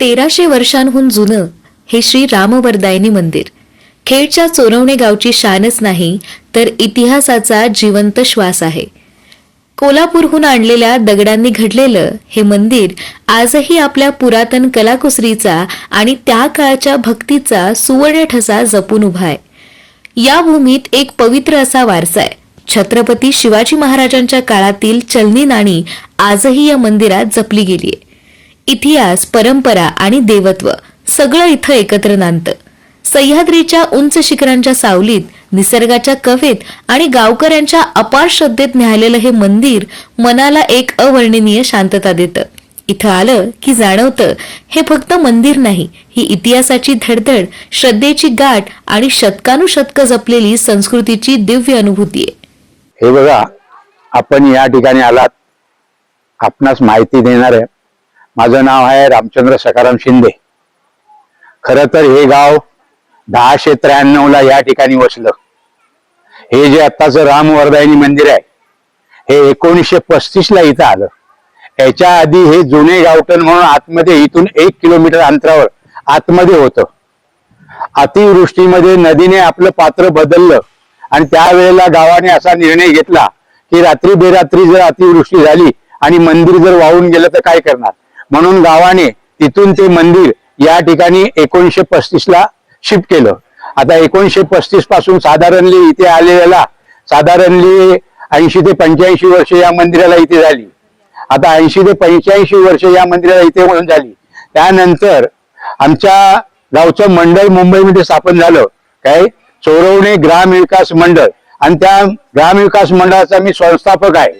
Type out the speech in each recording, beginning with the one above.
तेराशे वर्षांहून जुनं हे श्री रामवरदायनी मंदिर. खेडच्या चोरवणे गावची शानच नाही तर इतिहासाचा जिवंत श्वास आहे. कोल्हापूरहून आणलेल्या दगडांनी घडलेलं हे मंदिर आजही आपल्या पुरातन कलाकुसरीचा आणि त्या काळच्या भक्तीचा सुवर्ण ठसा जपून उभा आहे. या भूमीत एक पवित्र असा वारसा आहे. छत्रपती शिवाजी महाराजांच्या काळातील चलनी नाणी आजही या मंदिरात जपली गेलीये इतिहास परंपरा आणि देवत्व सगळं इथं एकत्र नांदतं. सह्याद्रीच्या उंच शिखरांच्या सावलीत निसर्गाच्या कवेत आणि गावकऱ्यांच्या अपार श्रद्धेत न्यायलेलं हे मंदिर मनाला एक अवर्णनीय शांतता देतं. इथं आलं की जाणवतं हे फक्त मंदिर नाही ही इतिहासाची धडधड श्रद्धेची गाठ आणि शतकानुशतक जपलेली संस्कृतीची दिव्य अनुभूती आहे. हे बघा आपण या ठिकाणी आलात आपणास माहिती देणार आहे माझं नाव आहे रामचंद्र सकाराम शिंदे. खर तर हे गाव दहाशे त्र्याण्णव ला या ठिकाणी वसलं. हे जे आत्ताचं रामवर्धायनी मंदिर आहे हे एकोणीसशे पस्तीस ला इथं आलं. याच्या आधी हे जुने गावठण म्हणून आतमध्ये इथून एक किलोमीटर अंतरावर आतमध्ये होतं. अतिवृष्टीमध्ये नदीने आपलं पात्र बदललं आणि त्यावेळेला गावाने असा निर्णय घेतला की रात्री बेरात्री जर अतिवृष्टी झाली आणि मंदिर जर वाहून गेलं तर काय करणार? म्हणून गावाने तिथून ते मंदिर या ठिकाणी एकोणीशे पस्तीसला शिफ्ट केलं. आता एकोणीशे पस्तीसपासून साधारणली इथे आलेल्याला साधारणली ऐंशी ते पंच्याऐंशी वर्ष या मंदिराला इथे झाली. आता ऐंशी ते पंच्याऐंशी वर्ष या मंदिराला इथे म्हणून झाली. त्यानंतर आमच्या गावचं मंडळ मुंबईमध्ये स्थापन झालं. काय? चोरवणे ग्राम विकास मंडळ. आणि त्या ग्राम विकास मंडळाचा मी संस्थापक आहे.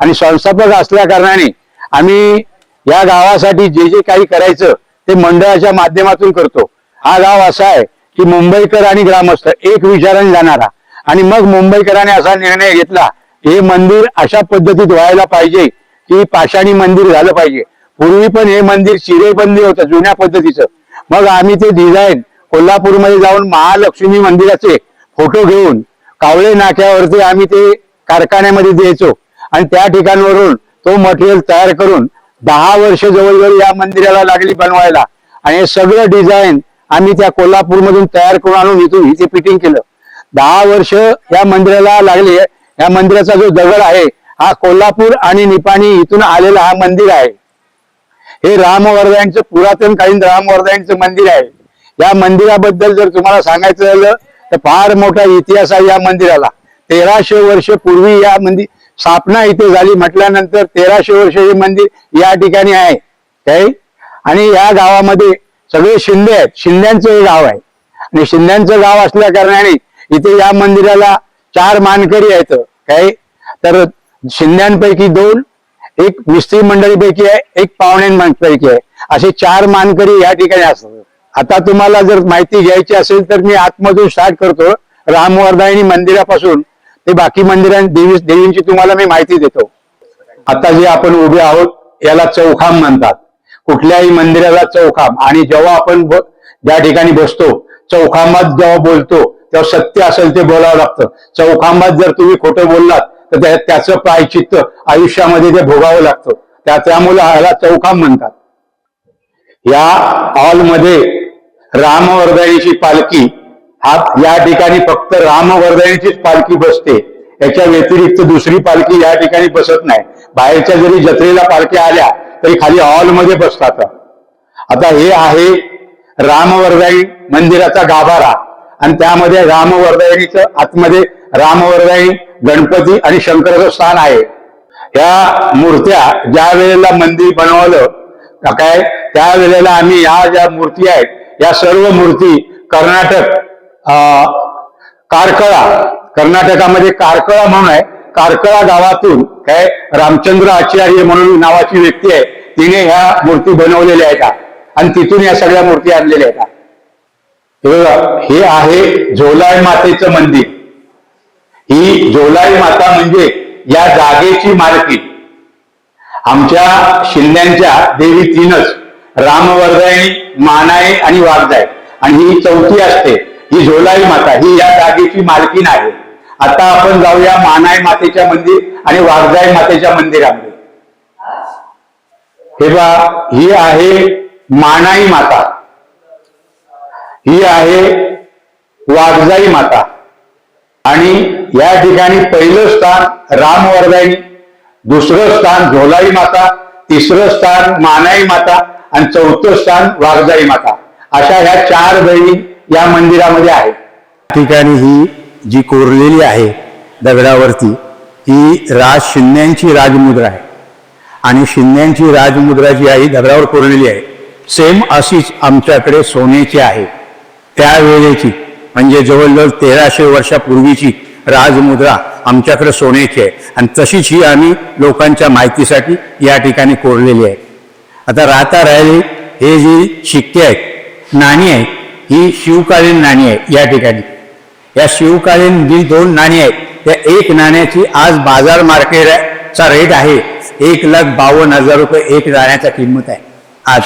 आणि संस्थापक असल्या कारणाने आम्ही या गावासाठी जे जे काही करायचं ते मंडळाच्या माध्यमातून करतो. हा गाव असा आहे की मुंबईकर आणि ग्रामस्थ एक विचाराने जाणारा आणि मग मुंबईकरांनी असा निर्णय घेतला हे मंदिर अशा पद्धतीत व्हायला पाहिजे की पाषाणी मंदिर झालं पाहिजे. पूर्वी पण हे मंदिर शिरेबंदी होतं जुन्या पद्धतीचं. मग आम्ही ते डिझाईन कोल्हापूरमध्ये जाऊन महालक्ष्मी मंदिराचे फोटो घेऊन कावळे नाक्यावरती आम्ही ते कारखान्यामध्ये द्यायचो. आणि त्या ठिकाणावरून तो मटेरियल तयार करून दहा वर्ष जवळजवळ या मंदिराला लागली बनवायला. आणि हे सगळं डिझाईन आम्ही त्या कोल्हापूरमधून तयार करून आणून इथून इथे फिटिंग केलं. दहा वर्ष या मंदिराला लागले. या मंदिराचा जो दगड आहे हा कोल्हापूर आणि निपाणी इथून आलेला हा मंदिर आहे. हे रामवर्धांचं पुरातन कालीन रामवर्धांचं मंदिर आहे. या मंदिराबद्दल जर तुम्हाला सांगायचं झालं तर फार मोठा इतिहास आहे या मंदिराला. तेराशे वर्ष पूर्वी या मंदिर स्थापना इथे झाली म्हटल्यानंतर तेराशे वर्ष हे मंदिर या ठिकाणी आहे. काय आणि या गावामध्ये सगळे शिंदे आहेत. शिंद्यांचं हे गाव आहे. आणि शिंद्यांचं गाव असल्या कारणाने इथे या मंदिराला चार मानकरी आहेत. काय तर शिंद्यांपैकी दोन एक मिस्त्री मंडळीपैकी आहे एक पाहुण्यांपैकी आहे. असे चार मानकरी या ठिकाणी असतात. आता तुम्हाला जर माहिती घ्यायची असेल तर मी आतमधून स्टार्ट करतो. रामवर्धायनी मंदिरापासून ते बाकी मंदिरां देवी देवींची तुम्हाला मी माहिती देतो. आता जे आपण उभे आहोत याला चौखाम म्हणतात. कुठल्याही मंदिराला चौखाम. आणि जेव्हा आपण ज्या ठिकाणी बसतो चौखामात जेव्हा बोलतो तेव्हा सत्य असेल ते बोलावं लागतं. चौखामात जर तुम्ही खोटं बोललात तर त्या- त्याचं प्रायचित्त आयुष्यामध्ये ते भोगावं लागतं. त्या त्यामुळे ह्याला चौखाम म्हणतात. या हॉलमध्ये रामवर्धनीची पालखी हा या ठिकाणी फक्त रामवर्धनीचीच पालखी बसते. याच्या व्यतिरिक्त दुसरी पालखी या ठिकाणी बसत नाही. बाहेरच्या जरी जत्रेला पालख्या आल्या तरी खाली हॉलमध्ये बसतात. आता हे आहे रामवर्धाई मंदिराचा गाभारा. आणि त्यामध्ये रामवर्धाईचं आतमध्ये रामवर्धाई गणपती आणि शंकराचं स्थान आहे. या मूर्त्या ज्या वेळेला मंदिर बनवलं काय? त्यावेळेला आम्ही या ज्या मूर्ती आहेत या सर्व मूर्ती कर्नाटक कारकळा कर्नाटकामध्ये कारकळा म्हणून आहे. कारकळा गावातून काय रामचंद्र आचार्य म्हणून नावाची व्यक्ती आहे. तिने ह्या मूर्ती बनवलेल्या आहेत. आणि तिथून या सगळ्या मूर्ती आणलेल्या आहेत. हे आहे झोलाय मातेचं मंदिर. ही झोलाई माता म्हणजे या जागेची मालकी. आमच्या शिंद्यांच्या देवी तीनच रामवर्धायणी मानाय आणि वागदाय आणि ही चौथी असते. ही झोलाई माता ही या जागेची मालकीन आहे. आता आपण जाऊया मानाई मातेच्या मंदिर आणि वाघजाई मातेच्या मंदिरामध्ये. हे बा ही आहे मानाई माता. ही आहे वाघजाई माता. आणि या ठिकाणी पहिलं स्थान रामवरदाई दुसरं स्थान झोलाई माता तिसरं स्थान मानाई माता आणि चौथं स्थान वाघजाई माता. अशा ह्या चार बहिणी या मंदिरामध्ये आहे. ठिकाणी ही जी कोरलेली आहे दगडावरती ही राज शिंद्यांची राजमुद्रा आहे. आणि शिंद्यांची राजमुद्रा जी आहे दगडावर कोरलेली आहे. सेम अशीच आमच्याकडे सोन्याची आहे. त्यावेळेची म्हणजे जवळजवळ तेराशे वर्षापूर्वीची राजमुद्रा आमच्याकडे सोन्याची आहे. आणि तशीच ही आम्ही लोकांच्या माहितीसाठी या ठिकाणी कोरलेली आहे. आता राहता राहिले हे जी शिक्के आहेत नाणी आहेत ही शिवकालीन नाणी आहे या ठिकाणी. या शिवकालीन जी दोन नाणी आहेत त्या एक नाण्याची आज बाजार मार्केटचा रेट आहे एक लाख बावन्न हजार रुपये. एक नाण्याचा किंमत आहे आज.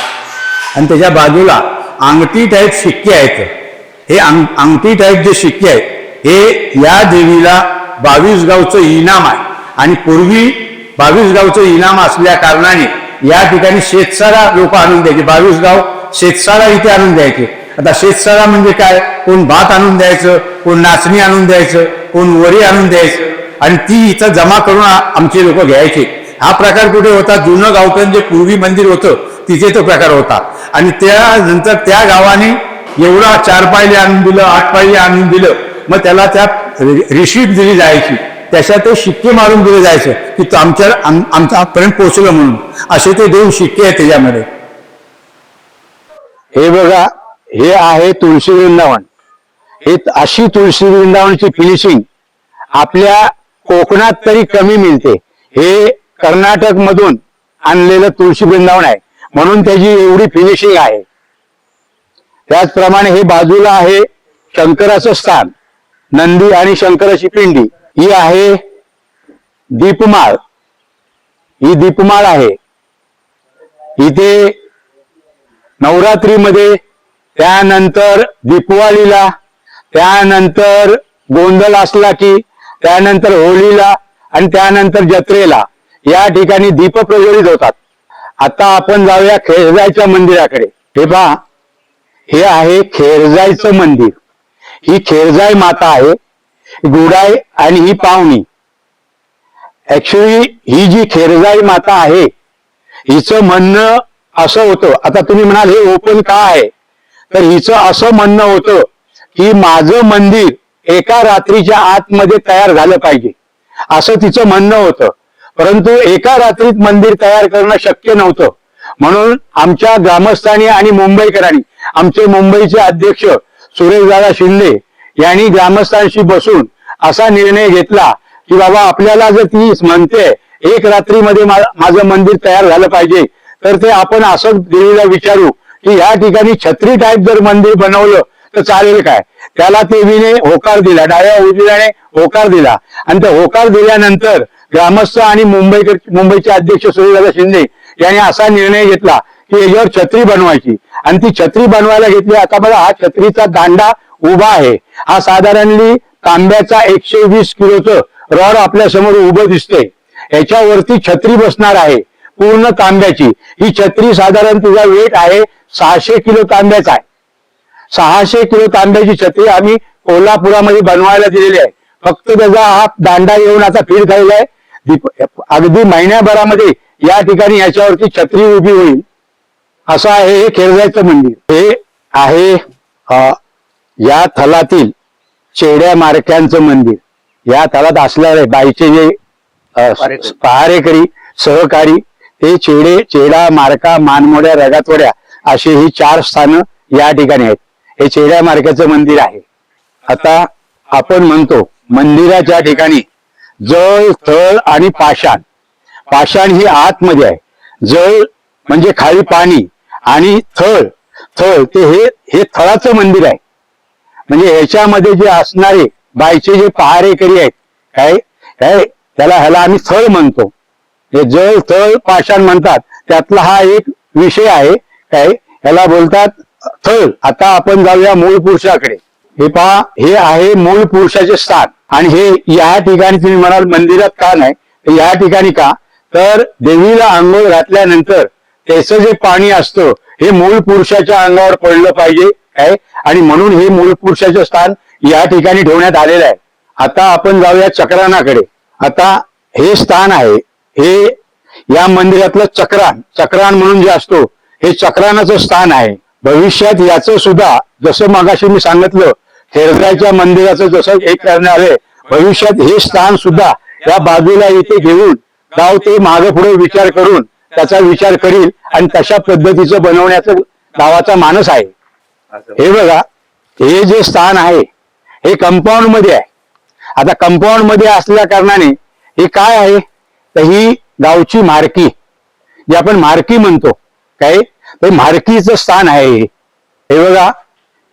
आणि त्याच्या बाजूला अंगठी टाईप शिक्के आहेत. हे अंग अंगठी टाईप जे शिक्के आहेत हे या देवीला बावीस गावचं इनाम आहे. आणि पूर्वी बावीस गावचं इनाम असल्या कारणाने या ठिकाणी शेतसारा लोक आणून द्यायचे. बावीस गाव शेतसारा इथे आणून द्यायचे. आता शेतसळा म्हणजे काय? कोण भात आणून द्यायचं कोण नाचणी आणून द्यायचं कोण वरी आणून द्यायचं. आणि ती इथं जमा करून आमचे लोक घ्यायचे. हा प्रकार कुठे होता? जुनं गावठण जे पूर्वी मंदिर होतं तिथे तो प्रकार होता. आणि त्यानंतर त्या गावाने एवढा चार पायले आणून दिलं आठ पायले आणून दिलं. मग त्याला त्या रिशीट दिली जायची. त्याच्यात ते शिक्के मारून दिले जायचं की तो आमच्या आमच्यापर्यंत पोहोचलं म्हणून. असे ते दोन शिक्के आहेत त्याच्यामध्ये. हे बघा हे आहे तुळशी वृंदावन. हे अशी तुळशी वृंदावनची फिनिशिंग आपल्या कोकणात तरी कमी मिळते. हे कर्नाटक मधून आणलेलं तुळशी वृंदावन आहे. म्हणून त्याची एवढी फिनिशिंग आहे. त्याचप्रमाणे हे बाजूला आहे शंकराचं स्थान. नंदी आणि शंकराची पिंडी. ही आहे दीपमाळ. ही दीपमाळ आहे. इथे नवरात्रीमध्ये त्यानंतर दीपवाळीला त्यानंतर गोंधळ असला की त्यानंतर होळीला आणि त्यानंतर जत्रेला या ठिकाणी दीप प्रज्वलित होतात. आता आपण जाऊया खेळजायच्या मंदिराकडे. हे पहा हे आहे खेरजाईचं मंदिर. ही खेरजाई माता आहे गुडाई आणि ही पाहुणी. ऍक्च्युली ही जी खेरजाई माता आहे हिचं म्हणणं असं होतं. आता तुम्ही म्हणाल हे ओपन का आहे? तर हिचं असं म्हणणं होतं की माझं मंदिर एका रात्रीच्या आतमध्ये तयार झालं पाहिजे. असं तिचं म्हणणं होतं. परंतु एका रात्रीत मंदिर तयार करणं शक्य नव्हतं. म्हणून आमच्या ग्रामस्थांनी आणि मुंबईकरांनी आमचे मुंबईचे अध्यक्ष सुरेशदादा शिंदे यांनी ग्रामस्थांशी बसून असा निर्णय घेतला की बाबा आपल्याला जर ती म्हणते एक रात्रीमध्ये माझं मंदिर तयार झालं पाहिजे तर ते आपण असं देवीला विचारू की या ठिकाणी छत्री टाईप जर मंदिर बनवलं तर चालेल काय? त्याला देवीने होकार दिला. डाव्या उजव्याने होकार दिला. आणि त्या होकार दिल्यानंतर ग्रामस्थ आणि मुंबईकर मुंबईचे अध्यक्ष सूर्यदादा शिंदे यांनी असा निर्णय घेतला की याच्यावर छत्री बनवायची. आणि ती छत्री बनवायला घेतली. आता बघा हा छत्रीचा दांडा उभा आहे. हा साधारणली तांब्याचा एकशे वीस किलोचं रॉड आपल्यासमोर उभं दिसते याच्यावरती छत्री बसणार आहे. पूर्ण तांब्याची. ही छत्री साधारण तिचा वेट आहे सहाशे किलो तांब्याचा आहे. सहाशे किलो तांब्याची छत्री आम्ही कोल्हापुरामध्ये बनवायला दिलेली आहे. फक्त त्याचा हा दांडा येऊन आता फीड झालेला आहे. अगदी महिन्याभरामध्ये या ठिकाणी याच्यावरती छत्री उभी होईल. असं आहे हे खेळजायचं मंदिर. हे आहे या थलातील चेड्या मारक्यांचं मंदिर. या थलात असणारे बाईचे जे पहारेकरी सहकारी हे चेडे चेडा मारका मानमोड्या रगातोड्या अशी ही चार स्थानं या ठिकाणी आहेत. हे चेड्या मार्गाचं मंदिर आहे. आता आपण म्हणतो मंदिराच्या ठिकाणी जळ थळ आणि पाषाण. पाषाण ही आतमध्ये आहे. जळ म्हणजे खाली पाणी आणि थळ. थळ ते हे हे थळाचं मंदिर आहे. म्हणजे ह्याच्यामध्ये जे असणारे बायचे जे पहारेकरी आहेत काय? काय? त्याला ह्याला आम्ही थळ म्हणतो. हे जळ थळ पाषाण म्हणतात. त्यातला हा एक विषय आहे. काय? याला बोलतात थळ. आता आपण जाऊया मूळ पुरुषाकडे. हे पहा हे आहे मूळ पुरुषाचे स्थान. आणि हे या ठिकाणी तुम्ही म्हणाल मंदिरात का नाही? तर या ठिकाणी का? तर देवीला आंघोळ घातल्यानंतर त्याचं जे पाणी असतं हे मूळ पुरुषाच्या अंगावर पडलं पाहिजे. काय? आणि म्हणून हे मूळ पुरुषाचं स्थान या ठिकाणी ठेवण्यात आलेलं आहे. आता आपण जाऊया चक्रानाकडे. आता हे स्थान आहे हे या मंदिरातलं चक्रान चक्रान म्हणून जे असतो हे चक्रानाचं स्थान आहे. भविष्यात याचं सुद्धा जसं मागाशी मी सांगितलं खेळगाच्या मंदिराचं जसं एक करणार आहे भविष्यात हे स्थान सुद्धा या बाजूला इथे घेऊन गाव ते मागे पुढे विचार करून त्याचा विचार करील आणि तशा पद्धतीचं बनवण्याचं गावाचा मानस आहे. हे बघा हे जे स्थान आहे हे कंपाऊंडमध्ये आहे. आता कंपाऊंडमध्ये असल्या कारणाने हे काय आहे? तर ही गावची मारकी जे आपण मारकी म्हणतो काय तर मारकीचं स्थान आहे हे. हे बघा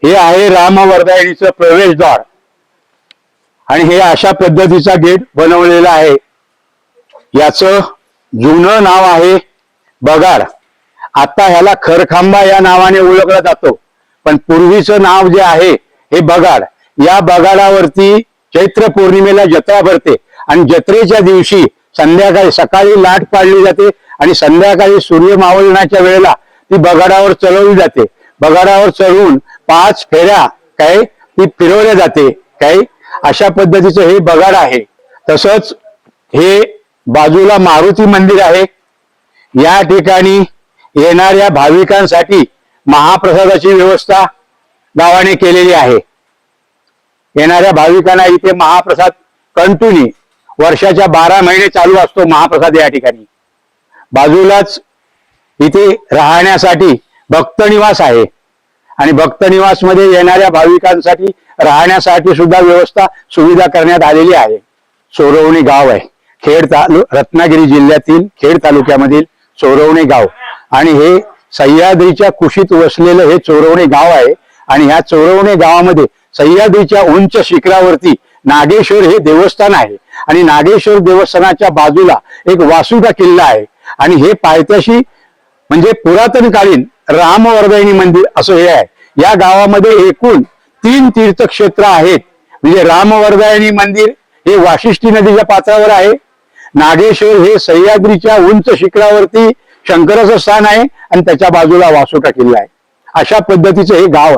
हे आहे रामवर्धायणीचं प्रवेशद्वार. आणि हे अशा पद्धतीचा गेट बनवलेला आहे. याचं जुनं नाव आहे बगाड. आता ह्याला खरखांबा या नावाने ओळखला जातो. पण पूर्वीचं नाव जे आहे हे बगाड. या बगाडावरती चैत्र पौर्णिमेला जत्रा भरते. आणि जत्रेच्या दिवशी संध्याकाळी सकाळी लाट पाडली जाते आणि संध्याकाळी सूर्य मावळण्याच्या वेळेला ती बगाडावर चढवली जाते. बगाडावर चढवून पाच फेऱ्या काय? ती फिरवल्या जाते. काय? अशा पद्धतीचं हे बगाड आहे. तसंच हे बाजूला मारुती मंदिर आहे. या ठिकाणी येणाऱ्या भाविकांसाठी महाप्रसादाची व्यवस्था गावाने केलेली आहे. येणाऱ्या भाविकांना इथे महाप्रसाद कंटिन्यू वर्षाच्या बारा महिने चालू असतो महाप्रसाद या ठिकाणी. बाजूलाच इथे राहण्यासाठी भक्त निवास आहे. आणि भक्तनिवासमध्ये येणाऱ्या भाविकांसाठी राहण्यासाठी सुद्धा व्यवस्था सुविधा करण्यात आलेली आहे. सोरवणी गाव आहे. खेड तालु रत्नागिरी जिल्ह्यातील खेड तालुक्यामधील चोरवणे गाव. आणि हे सह्याद्रीच्या कुशीत वसलेलं हे चोरवणे गाव आहे. आणि ह्या चोरवणे गावामध्ये सह्याद्रीच्या उंच शिखरावरती नागेश्वर हे देवस्थान आहे. आणि नागेश्वर देवस्थानाच्या बाजूला एक वासुदा किल्ला आहे. आणि हे पायथ्याशी म्हणजे पुरातन कालीन रामवर्धायनी मंदिर असं हे आहे. या गावामध्ये एकूण तीन तीर्थक्षेत्र आहेत. म्हणजे रामवर्दयनी मंदिर हे वाशिष्ठी नदीच्या पात्रावर आहे. नागेश्वर हे सह्याद्रीच्या उंच शिखरावरती शंकराचं स्थान आहे आणि त्याच्या बाजूला वासुटा किल्ला आहे. अशा पद्धतीचं हे गाव आहे.